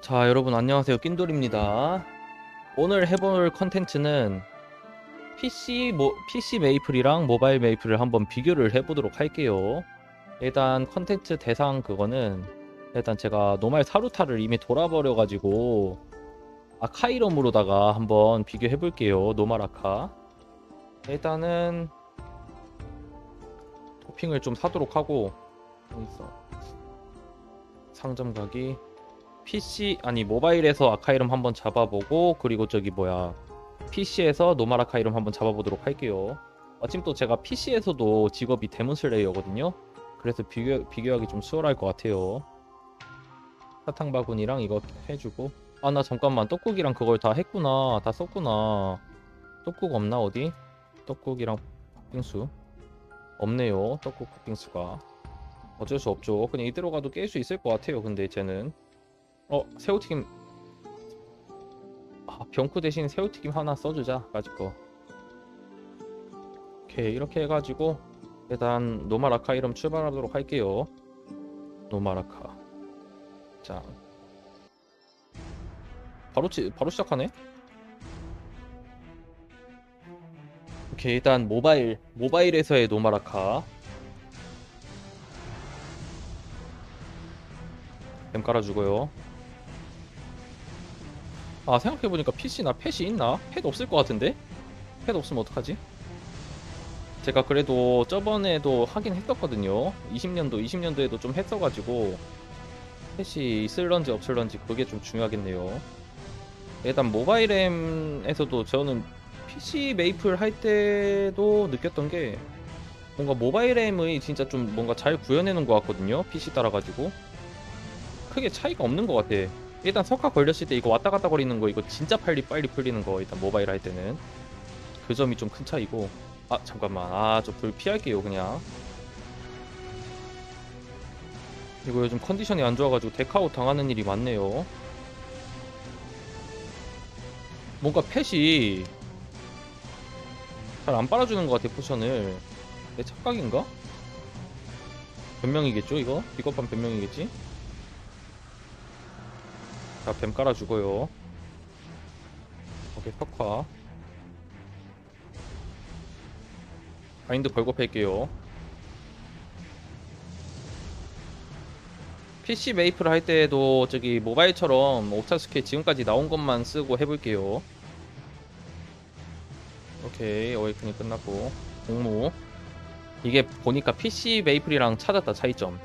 자, 여러분 안녕하세요. 낀돌입니다. 오늘 해볼 컨텐츠는 PC 모, PC 메이플이랑 모바일 메이플을 한번 비교를 해보도록 할게요. 일단 컨텐츠 대상 그거는 일단 제가 노말 사루타를 이미 돌아버려가지고 아카이럼으로다가 한번 비교해볼게요. 노말 아카. 일단은 토핑을 좀 사도록 하고 있어? 상점 가기 PC 아니 모바일에서 아카이름 한번 잡아보고 그리고 저기 뭐야 PC에서 노말 아카이름 한번 잡아보도록 할게요. 마침 또 제가 PC에서도 직업이 데몬슬레이어거든요. 그래서 비교 비교하기 좀 수월할 것 같아요. 사탕 바구니랑 이거 해주고. 아 나 잠깐만 떡국이랑 그걸 다 했구나. 다 썼구나. 떡국 없나 어디? 떡국이랑 팥빙수? 없네요 떡국 팥빙수가. 어쩔 수 없죠. 그냥 이대로 가도 깰 수 있을 것 같아요 근데 쟤는 어 새우튀김. 아 병쿠 대신 새우튀김 하나 써주자 까짓거 오케이 이렇게 해가지고 일단 노마라카 이름 출발하도록 할게요. 노마라카. 자. 바로 치, 바로 시작하네? 오케이 일단 모바일 모바일에서의 노마라카. 뱀 깔아주고요 아 생각해보니까 PC나 펫이 있나? 펫 없을 것 같은데? 펫 없으면 어떡하지? 제가 그래도 저번에도 하긴 했었거든요 20년도 20년도에도 좀 했어가지고 펫이 있을런지 없을런지 그게 좀 중요하겠네요 일단 모바일엠에서도 저는 PC 메이플 할 때도 느꼈던 게 뭔가 모바일엠의 진짜 좀 뭔가 잘 구현해 놓은 것 같거든요 PC 따라가지고 크게 차이가 없는 것 같아 일단 석화 걸렸을 때 이거 왔다 갔다 거리는 거 이거 진짜 빨리 빨리 풀리는 거 일단 모바일 할 때는 그 점이 좀 큰 차이고 아 잠깐만 아 저 불 피할게요 그냥 이거 요즘 컨디션이 안 좋아가지고 데카웃 당하는 일이 많네요 뭔가 펫이 잘 안 빨아주는 것 같아 포션을 내 착각인가? 변명이겠죠 이거? 비겁한 변명이겠지? 자, 뱀 깔아주고요. 오케이, 석화. 바인드 걸고 팰게요. PC 메이플 할 때도 저기 모바일처럼 옥타스케 지금까지 나온 것만 쓰고 해볼게요. 오케이, 어웨이크닝 끝났고. 공무. 이게 보니까 PC 메이플이랑 찾았다, 차이점.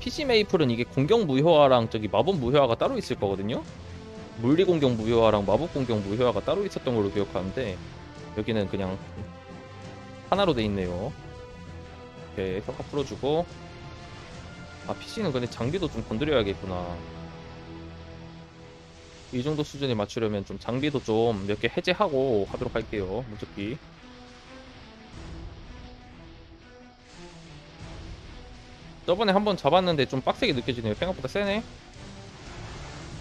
PC 메이플은 이게 공격 무효화랑 저기 마법 무효화가 따로 있을 거거든요. 물리 공격 무효화랑 마법 공격 무효화가 따로 있었던 걸로 기억하는데 여기는 그냥 하나로 돼 있네요. 오케이 석화 풀어주고 아 PC는 근데 장비도 좀 건드려야겠구나. 이 정도 수준에 맞추려면 좀 장비도 좀 몇 개 해제하고 하도록 할게요. 무조건. 저번에 한 번 잡았는데 좀 빡세게 느껴지네요. 생각보다 세네.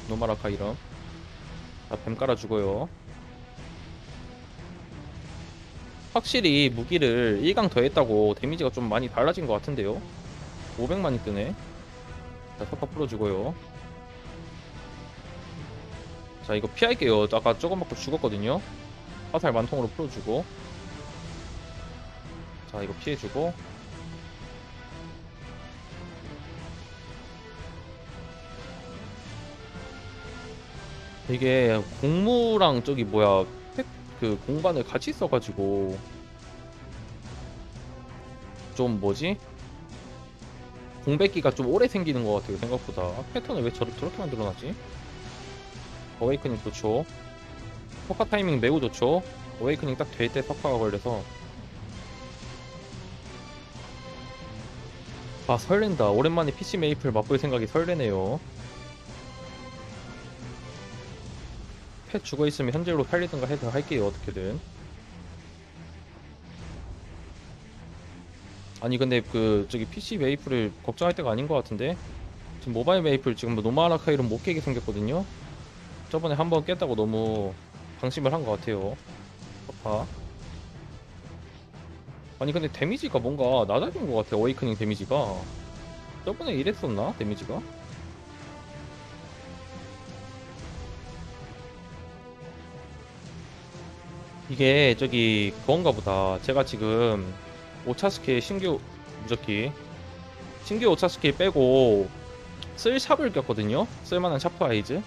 노마라카 이름. 자, 뱀 깔아주고요. 확실히 무기를 1강 더했다고 데미지가 좀 많이 달라진 것 같은데요. 500만이 뜨네. 자, 석화 풀어주고요. 자, 이거 피할게요. 아까 조금 맞고 죽었거든요. 화살 만통으로 풀어주고. 자, 이거 피해주고. 이게 공무랑 저기 뭐야 팩- 그 공간을 같이 써가지고 좀 뭐지? 공백기가 좀 오래 생기는 것 같아요 생각보다. 패턴을 왜 저렇게, 저렇게 만들어놨지? 어웨이크닝 좋죠. 석화 타이밍 매우 좋죠. 어웨이크닝 딱 될 때 석화가 걸려서. 아 설렌다. 오랜만에 PC 메이플 맛볼 생각이 설레네요 펫 죽어 있으면 현재로 살리든가 해서 할게요 어떻게든. 아니 근데 그 저기 PC 메이플을 걱정할 때가 아닌 것 같은데 지금 모바일 메이플 지금 뭐 노마라카이로 못 깨게 생겼거든요. 저번에 한 번 깼다고 너무 방심을 한 것 같아요. 아파. 아니 근데 데미지가 뭔가 낮아진 것 같아 어웨이크닝 데미지가 저번에 이랬었나 데미지가? 이게 저기 그건가 보다. 제가 지금 오차 스킬 신규 무적기 신규 오차 스킬 빼고 쓸 샵을 꼈거든요. 쓸만한 샤프 아이즈.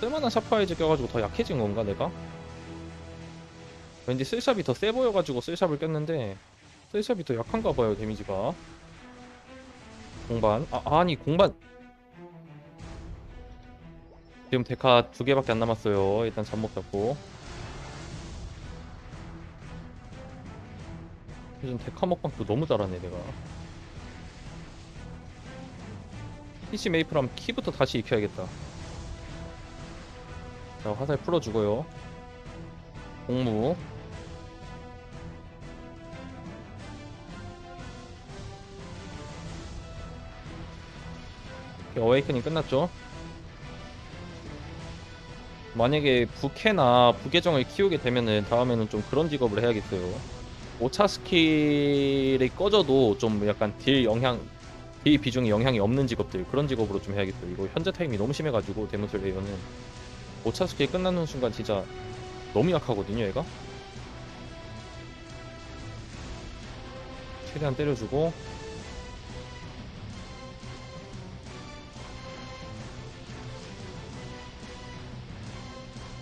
쓸만한 샤프 아이즈 껴가지고 더 약해진 건가 내가? 왠지 쓸샵이 더 세 보여가지고 쓸샵을 꼈는데 쓸샵이 더 약한가 봐요 데미지가. 공반 아 아니 공반 지금 데카 두 개밖에 안 남았어요. 일단 잠못 잡고. 요즘 데카 먹방도 너무 잘하네 내가. PC 메이플하면 키부터 다시 익혀야겠다. 자 화살 풀어주고요. 공무. 어웨이크닝 끝났죠? 만약에 부캐나 부계정을 키우게 되면은 다음에는 좀 그런 직업을 해야겠어요. 오차 스킬이 꺼져도 좀 약간 딜 영향, 딜 비중에 영향이 없는 직업들 그런 직업으로 좀 해야겠어요. 이거 현재 타임이 너무 심해가지고 데모슬레이어는 오차 스킬 끝나는 순간 진짜 너무 약하거든요, 얘가. 최대한 때려주고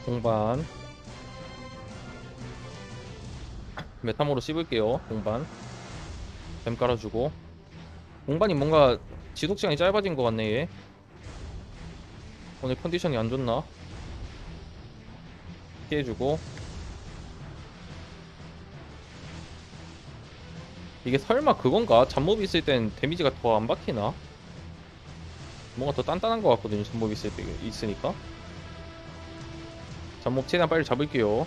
공반 메타모로 씹을게요 공반 뱀 깔아주고 공반이 뭔가 지속 시간이 짧아진 것 같네 얘 오늘 컨디션이 안 좋나 피해주고 이게 설마 그건가? 잡몹 있을 땐 데미지가 더 안 박히나? 뭔가 더 단단한 것 같거든요 잡몹 있을 때 있으니까 잡몹 최대한 빨리 잡을게요.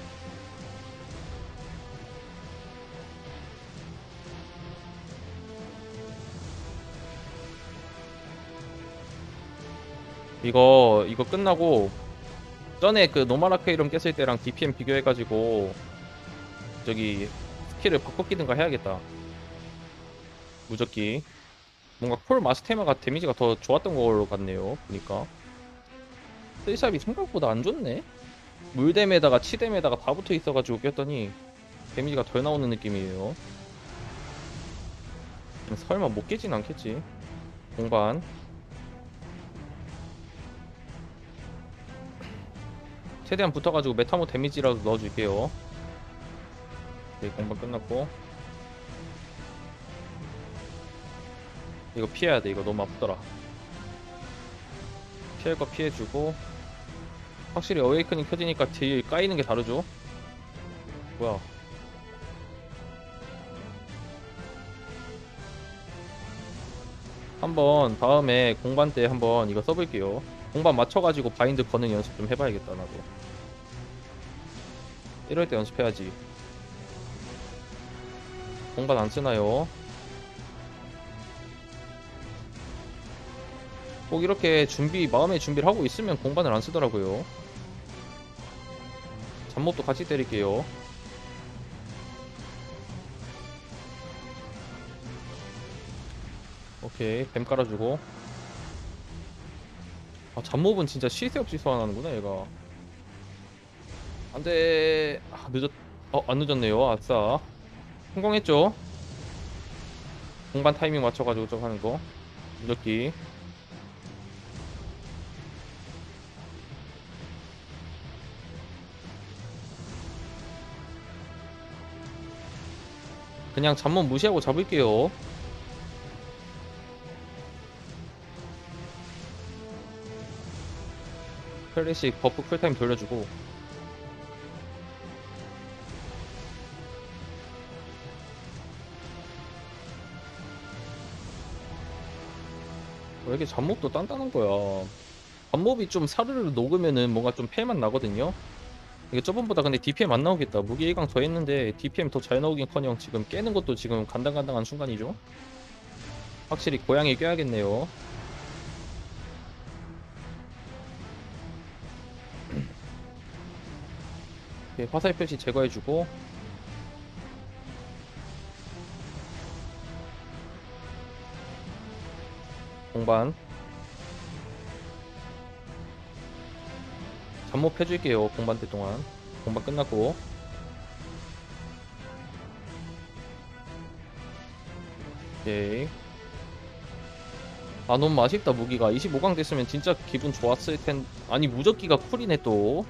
이거 이거 끝나고 전에 그 노마라크 이름 깼을 때랑 DPM 비교해가지고 저기 스킬을 바꿔 끼든가 해야겠다. 무적기 뭔가 콜 마스테마가 데미지가 더 좋았던 걸로 같네요. 보니까 스샷이 생각보다 안 좋네. 물댐에다가 치댐에다가 다 붙어 있어가지고 꼈더니 데미지가 덜 나오는 느낌이에요. 설마 못 깨진 않겠지? 공반 최대한 붙어가지고 메타모 데미지라도 넣어줄게요. 네, 공반 끝났고 이거 피해야 돼. 이거 너무 아프더라. 피할 거 피해주고 확실히 어웨이크닝 켜지니까 딜 까이는 게 다르죠. 뭐야? 한번 다음에 공반 때 한번 이거 써볼게요. 공반 맞춰가지고 바인드 거는 연습 좀 해봐야겠다 나도. 이럴 때 연습해야지. 공반 안 쓰나요? 꼭 이렇게 준비 마음의 준비를 하고 있으면 공반을 안 쓰더라고요. 잡몹도 같이 때릴게요. 오케이 뱀 깔아주고 아 잡몹은 진짜 시세 없이 소환하는구나 얘가. 안돼. 아, 늦었 어 안 늦었네요. 아싸. 성공했죠? 공반 타이밍 맞춰가지고 좀 하는 거. 무적기. 그냥 잠못 무시하고 잡을게요. 클래식 버프 쿨타임 돌려주고 왜 이렇게 잡몹도 단단한 거야 잡몹이 좀 사르르 녹으면은 뭔가 좀 폐맛 나거든요 이게 저번보다 근데 DPM 안 나오겠다. 무기 1강 더 했는데 DPM 더 잘 나오긴커녕 지금 깨는 것도 지금 간당간당한 순간이죠. 확실히 고양이 껴야겠네요. 오케이 화살 표시 제거해주고. 공반. 잠못 해줄게요 공반 때 동안. 공반 끝났고. 오케이 아 너무 맛있다 무기가. 25강 됐으면 진짜 기분 좋았을 텐 아니 무적기가 쿨이네 또.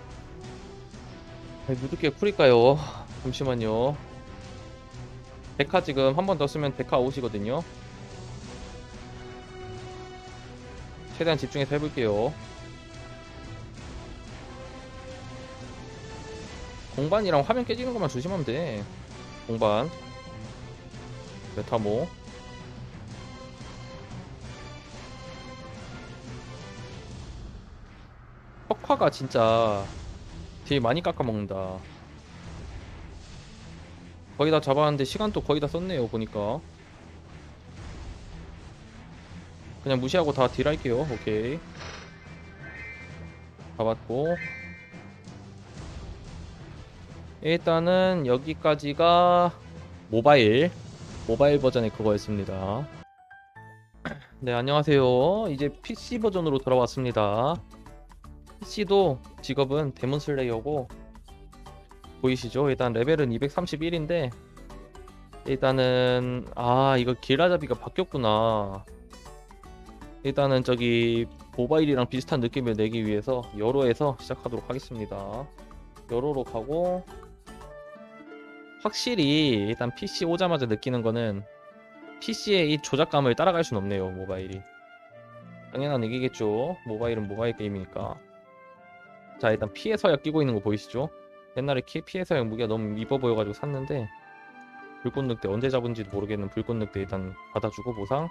무적기가 쿨일까요? 잠시만요. 데카 지금 한 번 더 쓰면 데카 아웃이거든요. 최대한 집중해서 해볼게요. 공반이랑 화면 깨지는 것만 조심하면 돼. 공반. 메타모. 석화가 진짜 되게 많이 깎아먹는다. 거의 다 잡았는데 시간도 거의 다 썼네요 보니까. 그냥 무시하고 다 딜할게요. 오케이. 잡았고. 일단은 여기까지가 모바일 모바일 버전의 그거였습니다. 네 안녕하세요. 이제 PC 버전으로 돌아왔습니다 PC도 직업은 데몬 슬레이어고 보이시죠? 일단 레벨은 231인데 일단은 아 이거 길라잡이가 바뀌었구나. 일단은 저기 모바일이랑 비슷한 느낌을 내기 위해서 여로에서 시작하도록 하겠습니다. 여로로 가고 확실히 일단 PC 오자마자 느끼는 거는 PC의 이 조작감을 따라갈 순 없네요 모바일이. 당연한 얘기겠죠. 모바일은 모바일 게임이니까 자 일단 피해 서약 끼고 있는 거 보이시죠? 옛날에 키 피해 서약 무기가 너무 이뻐 보여가지고 샀는데 불꽃 늑대 언제 잡은지도 모르겠는 불꽃 늑대 일단 받아주고 보상.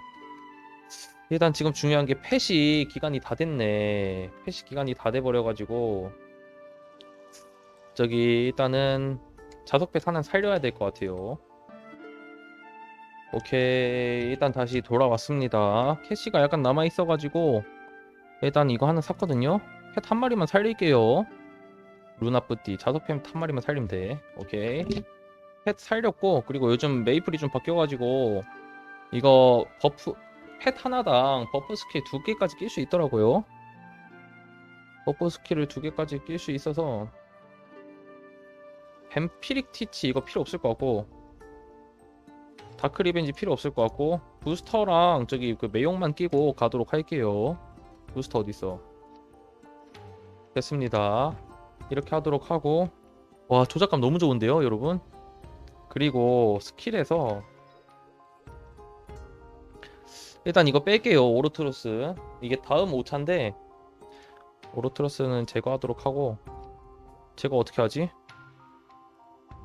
일단 지금 중요한 게 펫이 기간이 다 됐네. 펫이 기간이 다 돼버려가지고 저기 일단은 자석펫 하나 살려야 될 것 같아요. 오케이 일단 다시 돌아왔습니다. 캐시가 약간 남아있어가지고 일단 이거 하나 샀거든요 펫 한 마리만 살릴게요. 루나뿌띠 자석팸 한 마리만 살리면 돼. 오케이. 펫 살렸고 그리고 요즘 메이플이 좀 바뀌어가지고 이거 버프 펫 하나당 버프 스킬 두 개까지 낄 수 있더라고요. 버프 스킬을 두 개까지 낄 수 있어서 뱀피릭 티치 이거 필요 없을 것 같고 다크 리벤지 필요 없을 것 같고 부스터랑 저기 그 매용만 끼고 가도록 할게요. 부스터 어딨어? 됐습니다. 이렇게 하도록 하고. 와 조작감 너무 좋은데요 여러분? 그리고 스킬에서 일단 이거 뺄게요 오로트로스. 이게 다음 5차인데 오로트로스는 제거하도록 하고. 제거 어떻게 하지?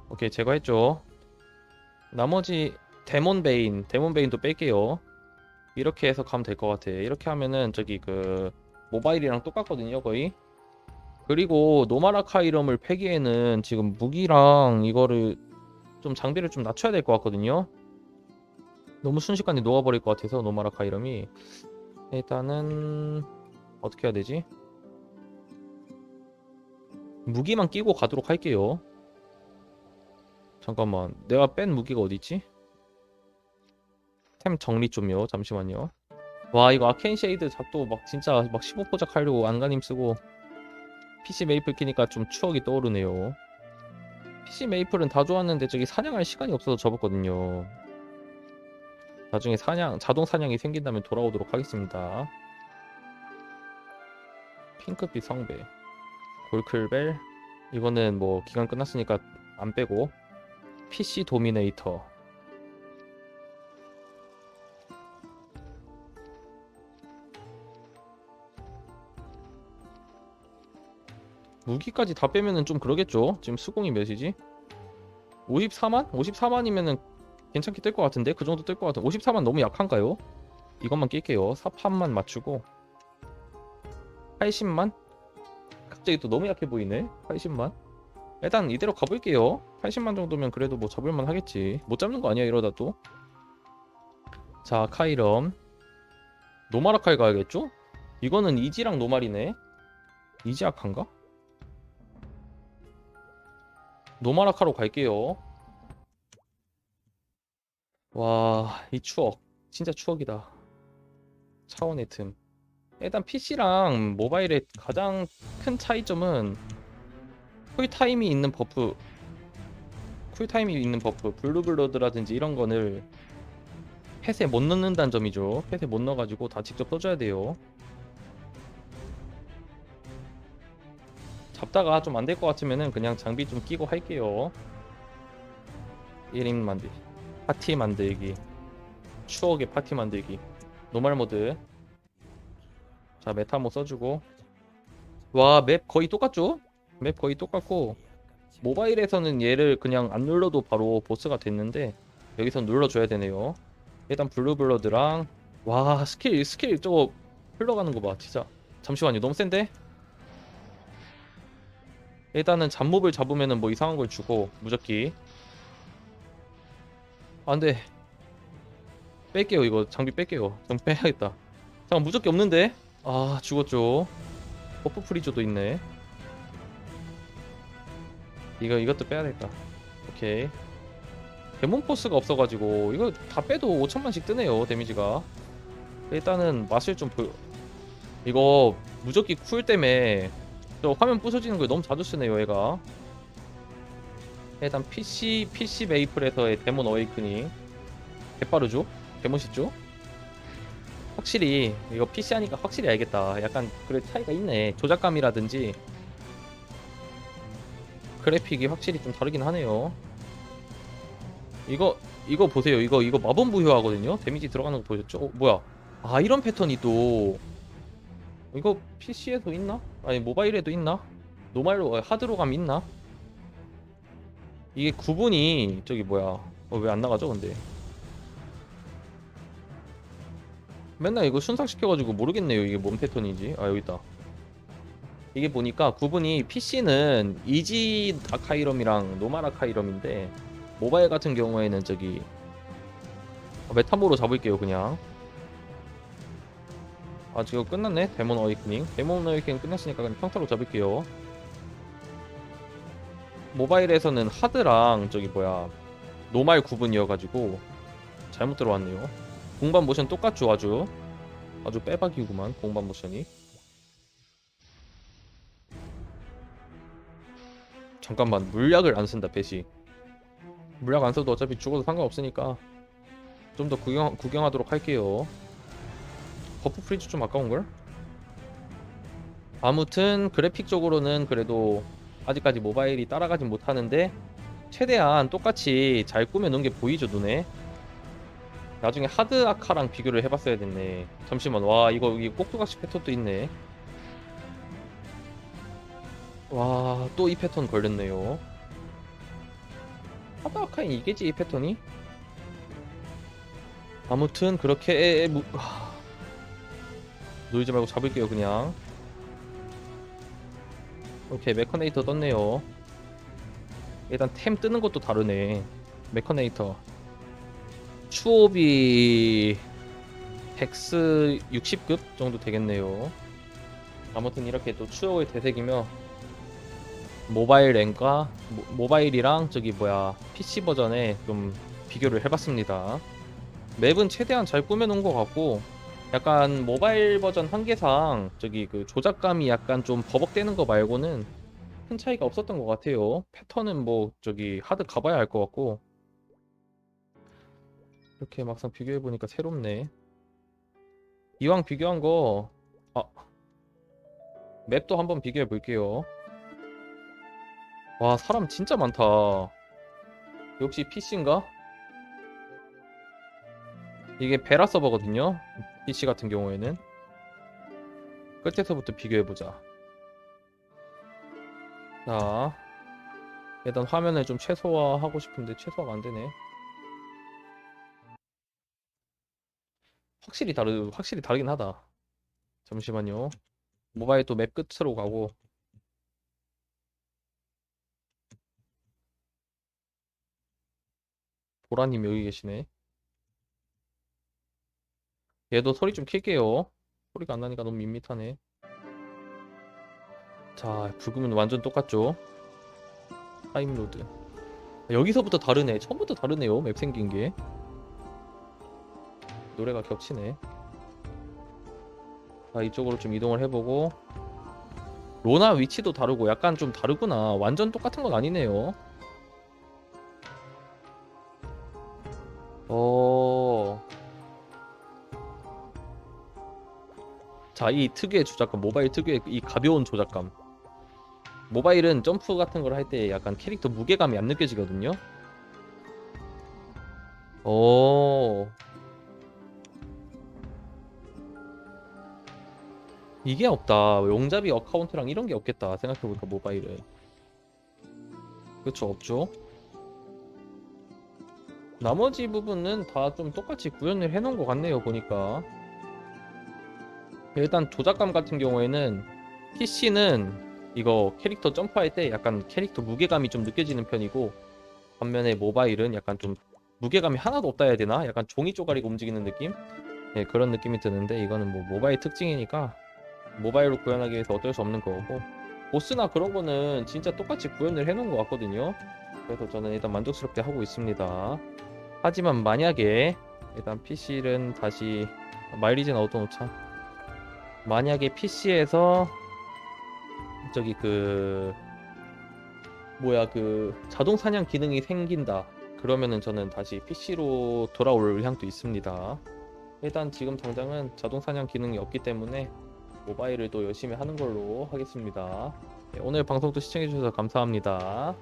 오케이 제거했죠. 나머지 데몬베인 데몬베인도 뺄게요. 이렇게 해서 가면 될 것 같아. 이렇게 하면은 저기 그 모바일이랑 똑같거든요 거의 그리고 노마라카이럼을 패기에는 지금 무기랑 이거를 좀 장비를 좀 낮춰야 될 것 같거든요. 너무 순식간에 녹아버릴 것 같아서 노마라카이럼이 일단은 어떻게 해야 되지? 무기만 끼고 가도록 할게요. 잠깐만, 내가 뺀 무기가 어디 있지? 템 정리 좀요. 잠시만요. 와 이거 아케인 쉐이드 작도 막 진짜 막 15포작 하려고 안간힘 쓰고 PC 메이플 키니까 좀 추억이 떠오르네요. PC 메이플은 다 좋았는데 저기 사냥할 시간이 없어서 접었거든요. 나중에 사냥, 자동 사냥이 생긴다면 돌아오도록 하겠습니다. 핑크빛 성배, 골클벨, 이거는 뭐 기간 끝났으니까 안 빼고 PC 도미네이터, 무기까지 다 빼면은 좀 그러겠죠. 지금 수공이 몇이지? 54만? 54만이면은 괜찮게 뜰 것 같은데? 그 정도 뜰 것 같은 54만 너무 약한가요? 이것만 낄게요. 사판만 맞추고 80만? 갑자기 또 너무 약해 보이네. 80만? 일단 이대로 가볼게요. 80만 정도면 그래도 뭐 잡을만 하겠지. 못 잡는 거 아니야 이러다 또. 자 카이럼 노마라카이 가야겠죠? 이거는 이지랑 노말이네. 이지 악한가? 노마라카로 갈게요. 와, 이 추억. 진짜 추억이다. 차원의 틈. 일단 PC랑 모바일의 가장 큰 차이점은 쿨타임이 있는 버프, 쿨타임이 있는 버프, 블루블러드라든지 이런 거를 펫에 못 넣는다는 점이죠. 펫에 못 넣어가지고 다 직접 써줘야 돼요. 잡다가 좀 안 될 것 같으면은 그냥 장비 좀 끼고 할게요. 1인 만들기, 파티 만들기, 추억의 파티 만들기, 노멀 모드. 자 메타 한번 써주고. 와 맵 거의 똑같죠? 맵 거의 똑같고 모바일에서는 얘를 그냥 안 눌러도 바로 보스가 됐는데 여기서 눌러줘야 되네요. 일단 블루블러드랑 와 스킬 스킬 저거 흘러가는 거 봐 진짜 잠시만요 너무 센데 일단은 잡몹을 잡으면은 뭐 이상한 걸 주고 무적기. 안돼 뺄게요 이거. 장비 뺄게요. 좀 빼야겠다. 잠깐 무적기 없는데? 아 죽었죠. 버프 프리저도 있네. 이거 이것도 빼야겠다. 오케이. 데몬 포스가 없어가지고 이거 다 빼도 5천만씩 뜨네요 데미지가. 일단은 맛을 좀 보여 이거 무적기 쿨 때문에 저 화면 부서지는 걸 너무 자주 쓰네요 얘가 일단 PC PC 메이플에서의 데몬 어웨이크닝 개빠르죠? 개멋있죠? 확실히 이거 PC 하니까 확실히 알겠다 약간 그래 차이가 있네 조작감이라든지 그래픽이 확실히 좀 다르긴 하네요 이거 이거 보세요. 이거 이거 마법 부여하거든요. 데미지 들어가는 거 보셨죠? 어, 뭐야? 아 이런 패턴이 또 이거 PC에도 있나? 아니 모바일에도 있나? 노말로 어, 하드로 감 있나? 이게 구분이 저기 뭐야? 어, 왜 안 나가죠? 근데 맨날 이거 순삭시켜가지고 모르겠네요. 이게 뭔 패턴인지. 아 여기 있다. 이게 보니까 구분이 PC는 이지 아카이럼이랑 노말 아카이럼인데 모바일 같은 경우에는 저기 메타모로 잡을게요 그냥 아 지금 끝났네? 데몬 어웨이크닝. 데몬 어웨이크닝 끝났으니까 그냥 평타로 잡을게요. 모바일에서는 하드랑 저기 뭐야 노말 구분이어가지고 잘못 들어왔네요. 공반 모션 똑같죠 아주? 아주 빼박이구만 공반 모션이. 잠깐만 물약을 안 쓴다 배시. 물약 안 써도 어차피 죽어도 상관없으니까 좀 더 구경, 구경하도록 할게요 버프 프리즈 좀 아까운걸? 아무튼 그래픽적으로는 그래도 아직까지 모바일이 따라가진 못하는데 최대한 똑같이 잘 꾸며놓은 게 보이죠 눈에? 나중에 하드 아카랑 비교를 해봤어야 됐네. 잠시만 와 이거 여기 꼭두각시 패턴도 있네. 와 또 이 패턴 걸렸네요. 하드 아카인 이게지 이 패턴이? 아무튼 그렇게 무... 하... 놀지 말고 잡을게요 그냥. 오케이 메커네이터 떴네요. 일단 템 뜨는 것도 다르네. 메커네이터. 추업이 덱스 60급 정도 되겠네요. 아무튼 이렇게 또 추억을 되새기며 모바일 랭과 모, 모바일이랑 저기 뭐야 PC 버전에 좀 비교를 해봤습니다. 맵은 최대한 잘 꾸며놓은 것 같고 약간 모바일 버전 한계상 저기 그 조작감이 약간 좀 버벅대는 거 말고는 큰 차이가 없었던 것 같아요. 패턴은 뭐 저기 하드 가봐야 알 것 같고 이렇게 막상 비교해 보니까 새롭네. 이왕 비교한 거 아, 맵도 한번 비교해 볼게요. 와 사람 진짜 많다 역시 PC인가? 이게 베라 서버거든요 PC 같은 경우에는 끝에서부터 비교해보자. 자 일단 화면을 좀 최소화하고 싶은데 최소화가 안되네. 확실히 다르 확실히 다르긴 하다. 잠시만요. 모바일 또 맵 끝으로 가고. 보라님 여기 계시네. 얘도 소리 좀 킬게요. 소리가 안 나니까 너무 밋밋하네. 자, 붉으면 완전 똑같죠? 타임로드. 여기서부터 다르네. 처음부터 다르네요. 맵 생긴 게. 노래가 겹치네. 자, 이쪽으로 좀 이동을 해보고. 로나 위치도 다르고 약간 좀 다르구나. 완전 똑같은 건 아니네요. 자, 이 특유의 조작감, 모바일 특유의 이 가벼운 조작감. 모바일은 점프 같은 걸 할 때 약간 캐릭터 무게감이 안 느껴지거든요. 오. 이게 없다. 용잡이 어카운트랑 이런 게 없겠다. 생각해보니까 모바일은. 그쵸, 없죠. 나머지 부분은 다 좀 똑같이 구현을 해놓은 것 같네요, 보니까. 일단 조작감 같은 경우에는 PC는 이거 캐릭터 점프할 때 약간 캐릭터 무게감이 좀 느껴지는 편이고 반면에 모바일은 약간 좀 무게감이 하나도 없다 해야 되나? 약간 종이 쪼가리가 움직이는 느낌? 네, 그런 느낌이 드는데 이거는 뭐 모바일 특징이니까 모바일로 구현하기 위해서 어쩔 수 없는 거고 보스나 그런 거는 진짜 똑같이 구현을 해놓은 것 같거든요. 그래서 저는 일단 만족스럽게 하고 있습니다. 하지만 만약에 일단 PC는 다시 마일리지는 얻어놓자. 만약에 PC에서 저기 그 뭐야 그 자동 사냥 기능이 생긴다. 그러면은 저는 다시 PC로 돌아올 의향도 있습니다. 일단 지금 당장은 자동 사냥 기능이 없기 때문에 모바일을 또 열심히 하는 걸로 하겠습니다. 네, 오늘 방송도 시청해주셔서 감사합니다.